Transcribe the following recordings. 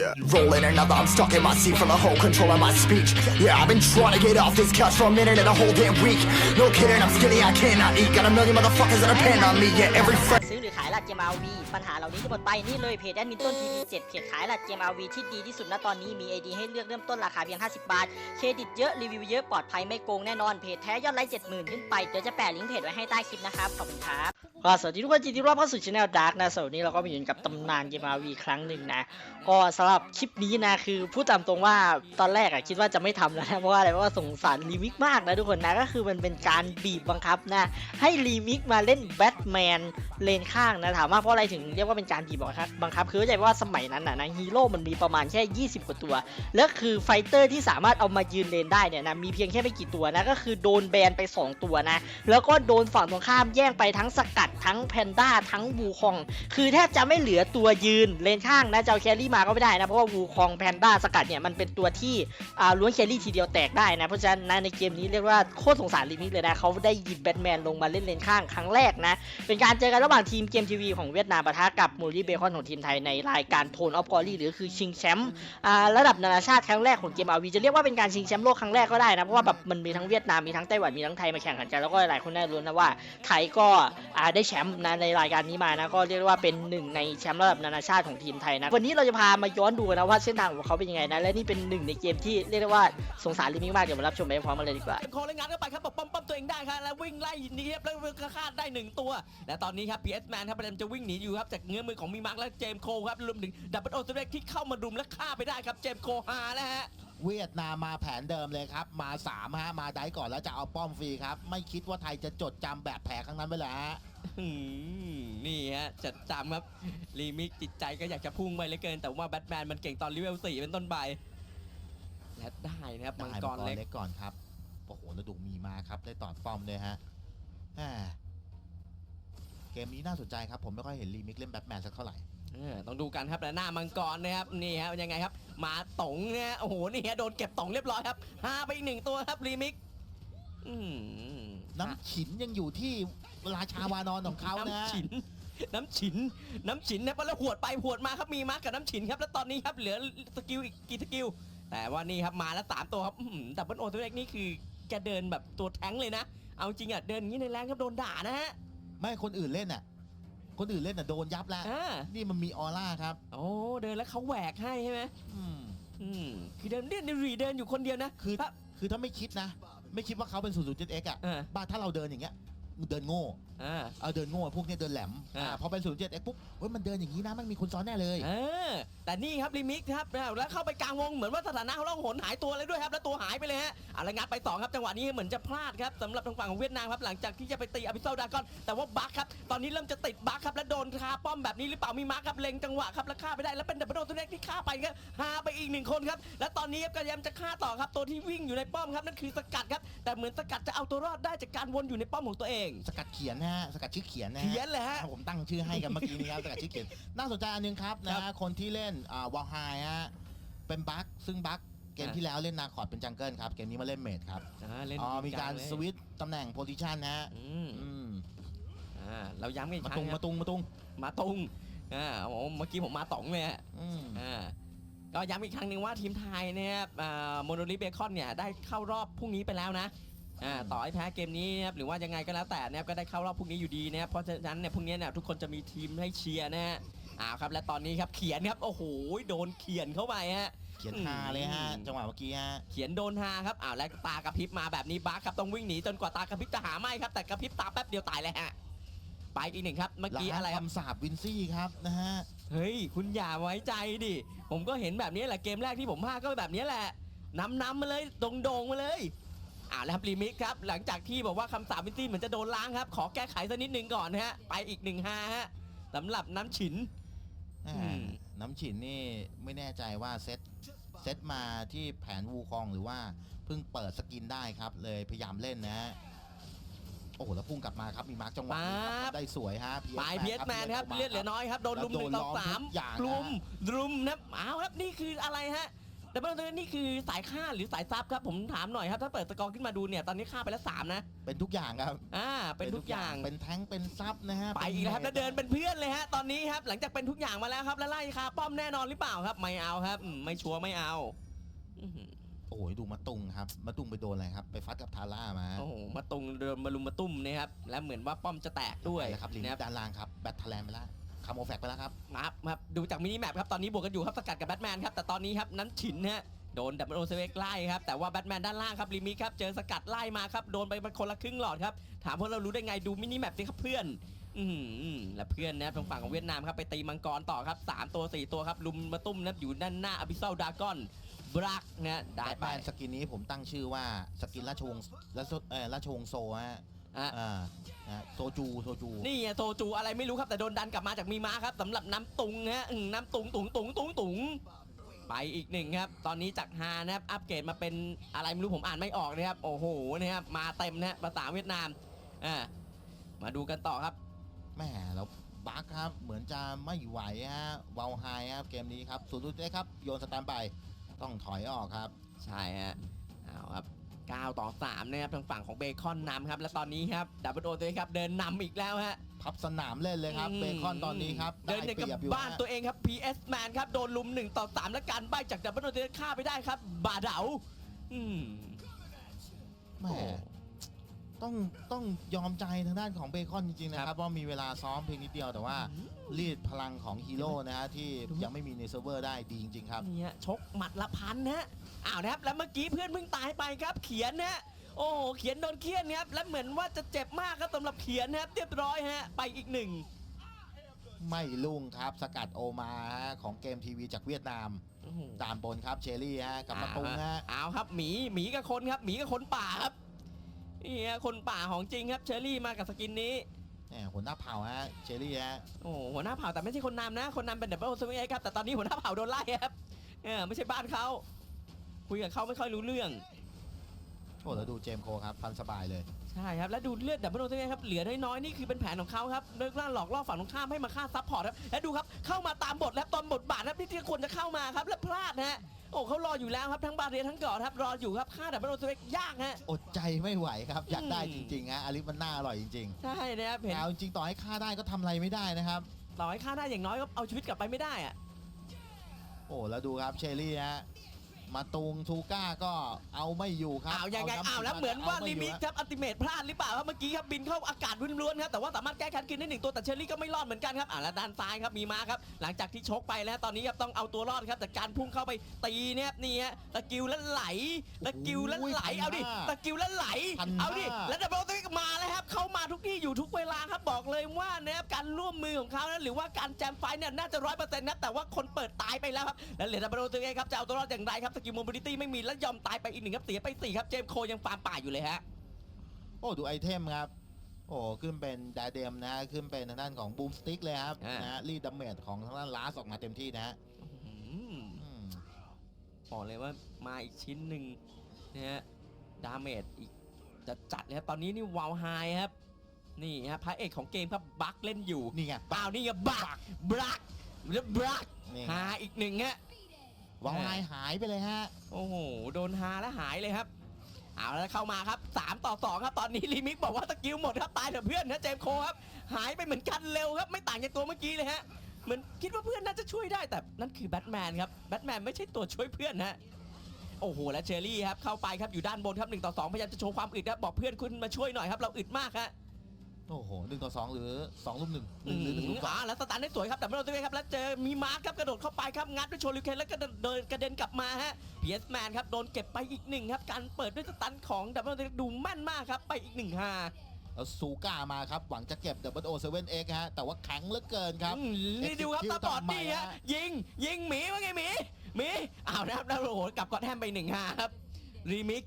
Yeah. Rolling another, I'm stuck in my seat for the whole control of my speech. Yeah, I've been trying to get off this couch for a minute and a whole damn week. No kidding, I'm skinny, I cannot eat. Got a million motherfuckers that depend on me. Yeah, every friend. ซื้อหรือขายหลักเกม RV ปัญหาเหล่านี้จะหมดไปนี่เลยเพจแอดมินต้น TV7 เพจขายหลักเกม RV ที่ดีที่สุดณตอนนี้มี ID ให้เลือกเริ่มต้นราคาเพียง 50 บาท เครดิตเยอะรีวิวเยอะปลอดภัยไม่โกงแน่นอนเพจแท้ยอดไลค์70,000 ขึ้นไปเดี๋ยวจะแปะลิงก์เพจไว้ให้ใต้คลิปนะครับขอบคุณครับ ก็สวัสดีทุกคนยินดีต้อนรับเข้าสู่ช anel Dark นะสวัสดีเราก็มาอยู่กับตำนานเกม RV ครั้งหนึ่งนะ ก็สำหรับคลิปนี้นะคือพูดตามตรงว่าตอนแรกอะคิดว่าจะไม่ทำแล้วนะเพราะว่าอะไรเพราะว่าสงสารรีมิกมากนะทุกคนนะก็คือมันเป็นการบีบบังคับนะให้รีมิกมาเล่นแบทแมนเลนข้างนะถามว่าเพราะอะไรถึงเรียกว่าเป็นการบีบบังคับบังคับคือเข้าใจว่าสมัยนั้นนะนะฮีโร่มันมีประมาณแค่ 20 กว่าตัว แล้วคือไฟเตอร์ที่สามารถเอามายืนเลนได้เนี่ยนะมีเพียงแค่ไม่กี่ตัวนะก็คือโดนแบนไป 2 ตัวนะแล้วก็โดนฝั่งตรงข้ามแย่งไปทั้งสกัดทั้งแพนด้าทั้งวูคอง คือแทบจะไม่เหลือตัวยืนเลนข้างนะเจะเอาแครี่มาก็ไม่ได้นะ เพราะว่าวูคองแพนด้าสกัดเนี่ยมันเป็นตัวที่ล้วนแครี่ทีเดียวแตกได้นะ เพราะฉะนั้นในเกมนี้เรียกว่าโคตรสงสารลิมิกเลยนะเขาได้หยิบแบทแมนลงมาเล่นเลนข้างครั้งแรกนะ เป็นการเจอกันระหว่างทีมเกมทีวีของเวียดนามปะทะกับมูรี่เบคอนของทีมไทยในรายการโทนออฟกอรี่หรือคือชิงแชมป์ระดับนานาชาติครั้งแรกของเกมอาวีจะเรียกว่าเป็นการชิงแชมป์โลกครั้งแรกก็ได้นะเพราะว่าแบบมันมีทั้งเวียดนามมีทั้งไต้หวันมีทั้งไทยมาแข่งขันกันแล้วก็หลายคนได้รู้นะว่าไทยก็อ่าได้แชมป์นะในรายการนี้มานะก็เรียกว่าเป็นหนึ่งในแชมป์ระดับนานาชาติของทีมไทยนะวันนี้เราจะพามาย้อนดูนะว่าเส้นทางของเขาเป็นยังไงนะและนี่เป็นหนึ่งในเกมที่เรียกได้ว่าสงสารลิมิกมากเดี๋ยวมารับชมไปพร้อมกันเลยดีกว่าโคเลยงานเข้าไปครับบอกป้อมป้อมตัวเองได้ครับแล้ววิ่งไล่หนีครับแล้วก็คาดได้หนึ่งตัว และตอนนี้ครับ PS Man ครับพยายามจะวิ่งหนีอยู่ครับจากเงื้อมือของมีมาร์คและเจมโคครับรวมถึงดับเบิลโอตัวเล็กที่เข้ามารุมและฆ่าไปได้ครับเจมโคฮาแล้วฮะ เวียดนามมาแผนเดิมเลยครับ มา3ฮะมาได้ก่อนแล้วจะเอาป้อมฟรีครับ ไม่คิดว่าไทยจะจดจำแบบแผลครั้งนั้นไปแล้วฮะอืมนี่ฮะจัดจำครับรีมิกจิตใจก็อยากจะพุ่งไปเหลือเกิน แต่ว่าแบทแมนมันเก่งตอนเลเวล4เป็นต้นไปและได้นะครับมังกรเล็กเล็กก่อนครับโอ้โหแล้วดูมีมาครับได้ตอดป้อมเลยฮะแหม่เกมนี้น่าสนใจครับ ผมไม่ค่อยเห็นรีมิกเล่นแบทแมนสักเท่าไหร่ เออต้องดูกันครับและหน้ามังกรนะครับนี่ฮะยังไงครับหมาตงเนี่ยโอ้โหนี่ฮะโดนเก็บตงเรียบร้อยครับหาไปอีกหนึ่งตัวครับรีมิกอืมน้ำฉินยังอยู่ที่ราชาวานอนของเขานะฮะน้ำฉินน้ำฉิน น้ำฉินนะแล้วหวดไปหวดมาครับมีมาร์คกับน้ำฉินครับแล้วตอนนี้ครับเหลือสกิลอีกกี่สกิลแต่ว่านี่ครับมาแล้วสามตัวครับดับเบิลโอตัวเล็กนี่คือแกเดินแบบตัวแท้งเลยนะ เอาจริงอะเดินอย่างนี้ในแรงครับโดนด่านะฮะไม่คนอื่นเล่นอะ คนอื่นเล่นอะโดนยับแล้ว อ่า นี่มันมีออร่าครับ โอ้เดินแล้วเขาแหวกให้ใช่ไหมอืม อืมคือเดินเดินเดินเดินอยู่คนเดียวนะคือถ้าคือถ้าไม่คิดนะ ไม่คิดว่าเขาเป็น 007X อะเออ บ้าถ้าเราเดินอย่างเงี้ย เดินโง่อ่า เอาเดินโง่พวกเนี้ยเดินแหลมอ่า อ่าพอเป็น 007X ปุ๊บเฮ้ยมันเดินอย่างนี้นะมันมีคนซ้อนแน่เลย เออแต่นี่ครับลิมิกครับแล้วเข้าไปกลางวงเหมือนว่าสถานะเขาล่องหนหายตัวเลยด้วยครับ แล้วตัวหายไปเลยฮะเอาละงัดไปสองครับจังหวะนี้เหมือนจะพลาดครับสำหรับทางฝั่งของเวียดนามครับหลังจากที่จะไปตีอภิเซาดากอนแต่ว่าบัคครับตอนนี้เริ่มจะติดบัคครับแล้วโดนคาป้อมแบบนี้หรือเปล่ามีมาร์คครับเล็งจังหวะครับแล้วฆ่าไปได้แล้วเป็นดับเบิลโดตัวเล็กที่ฆ่าไปครับหาไปอีกหนึ่งคนครับและตอนนี้ครับพยายามจะฆ่าต่อครับตัวที่วิ่งอยู่ในป้อมครับนั่นคือสกัดครับแต่เหมือนสกัดจะเอาตัวรอดได้จากการวนอยู่ในป้อมของตัวเองสกัดเขียนนะฮะสกัดชื่อเขียนนะฮะเขียนเลยฮะอ่าผมตั้งชื่อให้กันเมื่อกี้นี้ครับสกัดชื่อเขียนน่าสนใจอันหนึงครับนะครัฮะบคนที่เล่นอ่าวอลไฮฮะเป็นบัคซึ่งบัคเกมอ่าที่แล้วเล่นนาคอร์ดเป็นจังเกิลครับเกมนี้มาเล่นเมดครับอ่าเล่นอ๋อมีการเลยสวิตช์ตำแหน่งโพซิชันนะฮะอืมอืมอ่าเราย้ำกันอีกมาครั้ตุงงครัมาบตุงมาตุงมาตุงอ่าโอ้โหเมื่อกี้ผมมาต๋องเลยฮะอืมอ่าก็ย้ำอีกครั้งหนึ่งว่าทีมไทยเนี่ยโมโนลิเบคอนเนี่ยได้เข้ารอบพรุ่งนี้ไปแล้วนะ อ่าต่อให้แพ้เกมนี้นะครับหรือว่ายังไงก็แล้วแต่นะครับก็ได้เข้ารอบพรุ่งนี้อยู่ดีนะครับเพราะฉะนั้นเนี่ยพรุ่งนี้เนี่ยทุกคนจะมีทีมให้เชียร์นะฮะอ้าวครับและตอนนี้ครับเขียนครับโอ้โหโดนเขียนเข้าไปฮะ เขียนฮาเลยฮะ อืม จังหวะเมื่อกี้ฮะ เขียนโดนฮาครับอ้าวและตากระพริบมาแบบนี้บัคครับต้องวิ่งหนีจนกว่าตากระพริบจะหาไม่ครับแต่กระพริบตาแป๊บเดียวตายเลยฮะไปอีกหนึ่งครับเมื่อกี้อะไรครับ คำสาบวินซี่ครับนะฮะ เฮ้ย คุณอย่าไว้ใจดิ ผมก็เห็นแบบนี้แหละ เกมแรกที่ผมพากก็แบบนี้แหละนำนำมาเลยโด่งๆมาเลย อ่าแล้วครับรีมิกครับหลังจากที่บอกว่าคำสาปวินตี้เหมือนจะโดนล้างครับ ขอแก้ไขสักนิดหนึ่งก่อนนะฮะไปอีกหนึ่งฮาฮะสำหรับน้ำฉิน อ่าอืม น้ำฉินนี่ไม่แน่ใจว่าเซตเซตมาที่แผนวูคองหรือว่าเพิ่งเปิดสกินได้ครับ เลยพยายามเล่นนะฮะโอ้โหแล้วพุ่งกลับมาครับมีมาร์กจังหวะนี้ครับได้สวยฮะ PS ปลายเพียสแมน ครับข้าเลือดเหลือน้อยครับโดนลุมหนึ่งต่อสามอย่างลุมนะรุมนะเอาครับนี่คืออะไรฮะแต่เบิลเนี่คือสายฆ่าหรือสายซับครับผมถามหน่อยครับถ้าเปิดสกอร์ขึ้นมาดูเนี่ยตอนนี้ฆ่าไปแล้วสามนะเป็นทุกอย่างครับอ่าเป็นทุกอย่างเป็นแท้งเป็นซับนะฮะไปอีกแล้วครับแล้วเดินเป็นเพื่อนเลยฮะตอนนี้ครับหลังจากเป็นทุกอย่างมาแล้วครับแล้วไล่คาป้อมแน่นอนหรือเปล่าครับไม่เอาครับอืมไม่ชัวร์ไม่เอาอื้อหือโอ้ยดูมาตุงครับมาตุงไปโดนอะไรครับ ไปฟัดกับทาร่ามาโอ้โหมาตุงเดินมาลุมมาตุ้มนะครับและเหมือนว่าป้อมจะแตกด้วยไปแล้วครับลิงนะครับด้านล่างครับแบทเทแลนไปแล้วคาโมแฟกไปแล้วครับครับครับดูจากมินิแมปครับตอนนี้บวกกันอยู่ครับสกัดกับแบทแมนครับแต่ตอนนี้ครับนั้นฉินฮะโดนดับเบิลโอเซเวกไล่ครับแต่ว่าแบทแมนด้านล่างครับลิมิครับเจอสกัดไล่มาครับโดนไปคนละครึ่งหลอดครับถามพวกเรารู้ได้ไงดูมินิแมปสิครับเพื่อนอืมและเพื่อนนะครับทางฝั่งของเวียดนามครับไปตีมังกรต่อครับ 3 ตัว 4 ตัวครับลุมมาตุ้มนะครับอยู่ด้านหน้าอ b ิ s ซ l ลดากอนบรักนะได้แบทไปแมนสกินนี้ผมตั้งชื่อว่าสกินราชวงศ์ราชเอ่อราชวงศ์โซฮะอะอ่า นะฮะโซจูโซจู นี่ไงโซจูอะไรไม่รู้ครับแต่โดนดันกลับมาจากมีม้าครับสำหรับน้ำตุงฮะอืมน้ำตุงตุงตุงตุงตุงไปอีกหนึ่งครับ ตอนนี้จากฮานะครับอัปเกรดมาเป็นอะไรไม่รู้ผมอ่านไม่ออกนะครับ โอ้โหนะครับมาเต็มนะฮะภาษาเวียดนามอ่ามาดูกันต่อครับ แหม่แล้วบัคครับ เหมือนจะไม่ไหวฮะวาลไฮครับเกมนี้ครับศูนย์จุดเครับ โยนสแตนไป ต้องถอยออกครับ ใช่ฮะเอาครับ 9 ต่อ 3 นะครับทางฝั่งของเบคอนนำครับ และตอนนี้ครับดับเบิลโอตัวเองครับ เดินนำอีกแล้วฮะ พับสนามเล่นเลยครับ อืม เบคอนตอนนี้ครับเดินอย่างได้กับเปรียบอยู่บ้านฮะ ตัวเองครับ PS Man ครับ โดนลุม 1 ต่อ 3 และการใบจากดับเบิลโอตัวเองฆ่าไปได้ครับ บาเดาอืม แหม่ต้องต้องยอมใจทางด้านของเบคอนจริงๆนะคครัรับบว่ามีเวลาซ้อมเพียงนิดเดียวแต่ว่ารีดพลังของฮีโร่นะฮะที่ดูยังไม่มีในเซิร์ฟเวอร์ได้ดีจริงๆครับนี่ฮะชกหมัดละพันนะฮะ อ้าวนะครับแล้วเมื่อกี้เพื่อนเพิ่งตายไปครับ เขียนนะฮะโอ้โหเขียนโดนเคียนนะครับและเหมือนว่าจะเจ็บมากครับสำหรับเขียนนะครับเรียบร้อยฮะไปอีกหนึ่งไม่ลุ่งครับสกัดโอมาฮะของเกมทีวีจากเวียดนามตามบนครับเชอรี่ฮะกับมาตุงฮะเอาครับหมีหมีกับคนครับหมีกับคนป่าครับนี่ฮะคนป่าของจริงครับเชอรี่มากับสกินนี้แหมหัวหน้าเผ่าฮะเชอรี่ฮะโอ้โหหัวหน้าเผ่าแต่ไม่ใช่คนนำนะ คนนำเป็นเดบเบิลซีเอครับแต่ตอนนี้หัวหน้าเผ่าโดนไล่ครับเออไม่ใช่บ้านเขา คุยกับเขาไม่ค่อยรู้เรื่อง โอ้แล้วดูเจมส์โคครับพันสบายเลยใช่ครับ แล้วดูเลือดดับเบิลซีเอครับเหลือน้อยๆนี่คือเป็นแผนของเขาครับเลิกล่าหลอกล่อฝั่งตรงข้ามให้มาฆ่าซับพอร์ตครับและดูครับเข้ามาตามบทแล้วตอนบทบาทครับที่ที่ควรจะเข้ามาครับและพลาดนะฮะโอ้เขารออยู่แล้วครับทั้งบาเรียทั้งเกาะครับรออยู่ครับฆ่าดับเบิลซีเอยากฮะ อดใจไม่ไหวครับ อยากได้อืจมริงๆฮะอาลิฟมันน่าอร่อยจริงใช่นะครับๆเห็นเอาจริงๆต่อให้ฆ่าได้ก็ทำอะไรไม่ได้นะครับ ต่อให้ฆ่าได้อย่างน้อยก็เอาชีวิตกลับไปไม่ได้อะ โอ้แล้วดูครับเชอรี่ฮะ มาตุงทูก้าก็เอาไม่อยู่ครับอ้าวยังไงน้ำอ้าวแล้วจิ้เหมือนว่าไลิมิกยู่ฮะครับอัลติเมทพลาดหรือเปล่าครับเมื่อกี้ครับบินเข้าอากาศล้วนๆครับแต่ว่าสามารถแก้แค้นคืนได้หนึ่งตัวแต่เชอรี่ก็ไม่รอดเหมือนกันครับอ่าแล้วด้านซ้ายครับมีมาครับหลังจากที่ชกไปแล้วตอนนี้ครับต้องเอาตัวรอดครับแต่การพุ่งเข้าไปตีเนี่ยนี่ฮะตะกิวแล้วไหลตะกิวแล้วไหลโอ้ยเอาดิพันห้าตะกิวแล้วไหลพันห้าเอาดิแล้วดับเบิลตัวมาแล้วครับเข้ามาทุกที่อยู่ทุกเวลาครับบอกเลยว่านะครับการร่วมมือของเขานะหรือว่าการแจมไฟเนี่ยน่าจะร้อยเปอร์เซ็นต์นะแต่ว่าคนเปิดตายไปแล้วครับแล้วเหลือดับเบิลตัวเองครับจะเอาตัวรอดอย่างไรครับสกิลโมบิลิตี้ไม่มีแล้วยอมตายไปอีกหนึ่งครับเสียไปสี่ครับเจมส์โคยังฟาร์มป่าอยู่เลยฮะ โอ้ดูไอเทมครับ โอ้ขึ้นเป็นไดาเดมนะฮะขึ้นเป็นทางด้านของบูมสติ๊กเลยครับอ่าน นะฮะรีดดาเมจของทางด้านลาสออกมาเต็มที่นะฮะอืมอืมบอกเลยว่ามาอีกชิ้นหนึ่งนะฮะดาเมจอีกจะจัดเลยครับตอนนี้นี่วาวไฮครับนี่ฮะพระเอกของเกมครับบัคเล่นอยู่นี่ไงเปล่านี่ก็บักบักแล้วบักนี่ หาอีกหนึ่งฮะ วางไฮหายไปเลยฮะ โอ้โห โดนฮาแล้วหายเลยครับ เอาแล้วเข้ามาครับ 3 ต่อ 2 ครับ ตอนนี้ลิมิกบอกว่าสกิลหมดครับตายเถอะเพื่อนนะเจมส์โคครับ หายไปเหมือนกันเร็วครับ ไม่ต่างจากตัวเมื่อกี้เลยฮะ เหมือนคิดว่าเพื่อนน่าจะช่วยได้แต่นั่นคือแบทแมนครับแบทแมนไม่ใช่ตัวช่วยเพื่อนฮะโอ้โห และเชอรี่ครับเข้าไปครับอยู่ด้านบนครับ1ต่อ2พยายามจะโชว์ความอึดครับบอกเพื่อนคุณมาช่วยหน่อยครับเราอึดมากฮะ โอ้โหหนึ่งต่อสองหรือสองลุมหนึ่งหนึ่งหรือหนึ่งลุมสองอ่าแล้วสตาร์ทได้สวยครับแต่ไม่โดนตัวเองครับแล้วเจอมีมาร์คครับกระโดดเข้าไปครับงัดด้วยโชลิวเคนแล้วก็เดินกระเด็นกลับมาฮะพีเอสแมนครับโดนเก็บไปอีกหนึ่งครับการเปิดด้วยสตันของดับเบิลดูแม่นมากครับไปอีกหนึ่งฮาแล้วซูก้ามาครับหวังจะเก็บ w o 7 x ฮะแต่ว่าแข็งเหลือเกินครับอืมนี่ดูครับ Execute ตาบอดทำไมนี่ฮะฮะยิงยิงหมีว่าไงหมีหมีอ้าวนะครับแล้วโอ้โหกลับกอดแฮมไปหนึ่งฮาครับรีมิก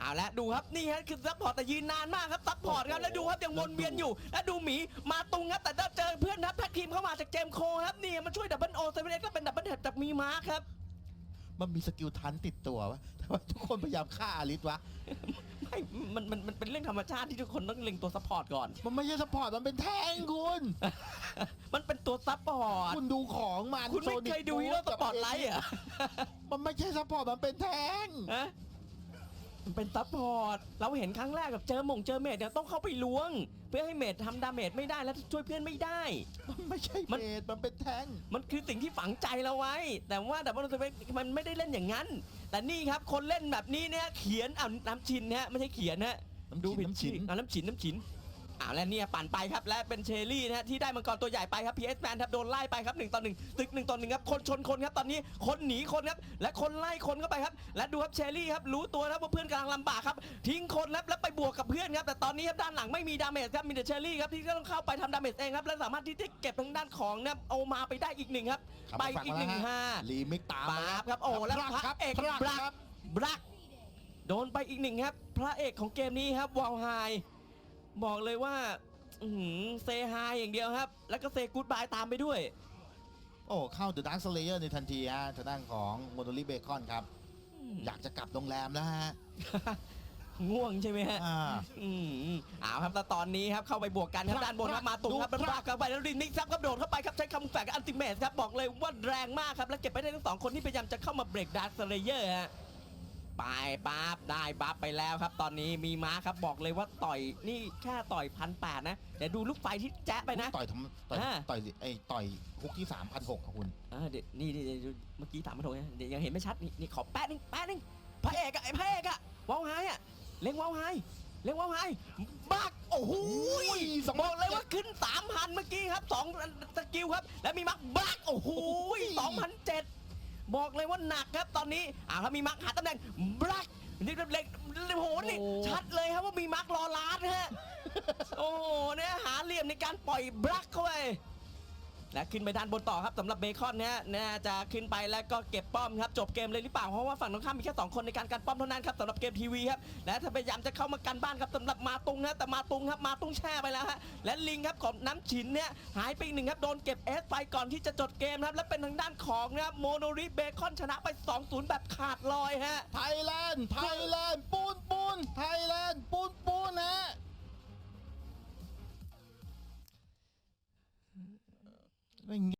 เอาละดูครับนี่ฮะคือซัพพอร์ตแต่ยืนนานมากครับซัพพอร์ตครับแล้วดูครับยังวนเวียนอยู่ แล้วดูหมีมาตุงครับแต่ถ้าเจอเพื่อนนะแพ็กทีมเข้ามาจากเจมส์โคครับนี่มาช่วยดับเบิลโอเซเว่นเอ็กซ์ก็เป็นดับเบิลแท็บจากมีมาร์คครับมันมีสกิลทันติดตัววะแต่ว่าทุกคนพยายามฆ่าอาริสวะ ไม่ มัน มัน มันเป็นเรื่องธรรมชาติที่ทุกคนต้องเล็งตัวซัพพอร์ตก่อน มันไม่ใช่สปอร์ต มันเป็นแทงคุณ มันเป็นตัวซัพพอร์ต คุณดูของมัน คุณไม่เคยดูฮีโร่สปอร์ตไลท์เหรอมันไม่ใช่สปอร์ต มันเป็นแทงฮะ มันเป็นซัพพอร์ต เราเห็นครั้งแรกกับเจอหมงเจอเมดเนี่ยต้องเข้าไปล้วง เพื่อให้เมดทำดาเมจไม่ได้แล้วช่วยเพื่อนไม่ได้ มันไม่ใช่มัน เมดมันเป็นแทง มันคือสิ่งที่ฝังใจเราไว้ แต่ว่าแต่ว่ามันไม่ได้เล่นอย่างนั้น แต่นี่ครับคนเล่นแบบนี้เนี่ยเขียนเอาน้ำชินนะฮะไม่ใช่เขียนนะฮะน้ำดูชินผิดน้ำชินชื่ออ่าน้ำฉินน้ำฉิน อ่าและเนี่ยปั่นไปครับและเป็นเชอรี่นะฮะที่ได้มังกรตัวใหญ่ไปครับพีเอสแมนครับโดนไล่ไปครับหนึ่งต่อหนึ่งตึกหนึ่งต่อหนึ่งครับคนชนคนครับตอนนี้คนหนีคนครับและคนไล่คนเข้าไปครับ และดูครับเชอรี่ครับรู้ตัวแล้วว่าเพื่อนกำลังลำบากครับทิ้งคนครับแล้วไปบวกกับเพื่อนครับแต่ตอนนี้ครับด้านหลังไม่มีดาเมจครับมีแต่เชอรี่ครับที่ก็ต้องเข้าไปทำดาเมจเองครับและสามารถที่จะเก็บทางด้านของนะเอามาไปได้อีกหนึ่งครับครับไปฝั่อีกหนึ่งมาห้าลีมิกตามปามาบครับโอ้แล้วพระครับเอกพระบลักครับบลักโดนไปอีกหนึ่งครับ พระเอกของเกมนี้ครับวาวไฮ บอกเลยว่าเซฮายอย่างเดียวครับ แล้วก็เซกูดบายตามไปด้วย โอ้เข้าเดอะดาร์คสเลเยอร์ในทันทีฮะทางด้านของโมโนลิเบคอนครับ อยากจะกลับโรงแรมแล้วฮะง่วงใช่ไหมฮะอ่าอืมเอาครับแล้วตอนนี้ครับเข้าไปบวกกันครับพระด้านบนครับมาตุงครับดูเป็นพบระลักเข้าไปแล้วรินนิกครับก็โดดเข้าไปครับใช้คำแฝงกับอันติเมทครับบอกเลยว่าแรงมากครับแล้วเก็บไปได้ทั้งสองคนที่พยายามจะเข้ามาเบรกดาร์คสเลเยอร์ฮะ ไปปั๊บได้บัฟไปแล้วครับ ตอนนี้มีม้าครับบอกเลยว่าต่อยนี่แค่ต่อยพันแปดนะเดี๋ยวดูลูกไฟที่แจ๊ะไปนะ ต่อยทำต่อยอ่า ต่อยไอ้ต่อยฮุกที่3 0 0ครับคุณ อ่าเดี๋ยวนี่นี่นี่เมื่อกี้ถามมาถูกนะเดี๋ยวยังเห็นไม่ชัดนี่นี่ขอแป๊ะนึงแป๊ะนึงพระเอกอะไอ้พระเอกอะว้าวไฮอะเล็งว้าวไฮเล็งว้าวไฮบักโอ้โหสองบอกเลยว่าขึ้นสามพันเมื่อกี้ครับสองสกิลครับ แล้วมีมักบักโอ้โหสองพันเจ็ด บอกเลยว่าหนักครับตอนนี้อ่าครับมีมักหาตำแหน่งบักนี่เล็กโอ้โหนี่ชัดเลยครับว่ามีมักรอลาดฮะโอ้โหเนี่ยหาเหลี่ยมในการปล่อยบลักเข้าไป และขึ้นไปด้านบนต่อครับสำหรับเบคอนเนี่ยน่าจะขึ้นไปแล้วก็เก็บป้อมครับจบเกมเลยหรือเปล่าเพราะว่าฝั่งตรงข้ามมีแค่สองคนในการกันป้อมเท่านั้นครับสำหรับเกมทีวีครับและถ้าพยายามจะเข้ามากันบ้านครับสำหรับมาตุงนะแต่มาตุงครับมาตุงแช่ไปแล้วฮะและลิงครับของน้ำฉินเนี่ยหายไปอีกหนึ่งครับโดนเก็บเอสไปก่อนที่จะจบเกมครับและเป็นทางด้านของนะครับโมโนริเบคอนชนะไป 2-0 แบบขาดลอยฮะไทยแลนด์ไทยแลนด์ปูนปูนไทยแลนด์ปูนปูนฮะ Ну, свинья.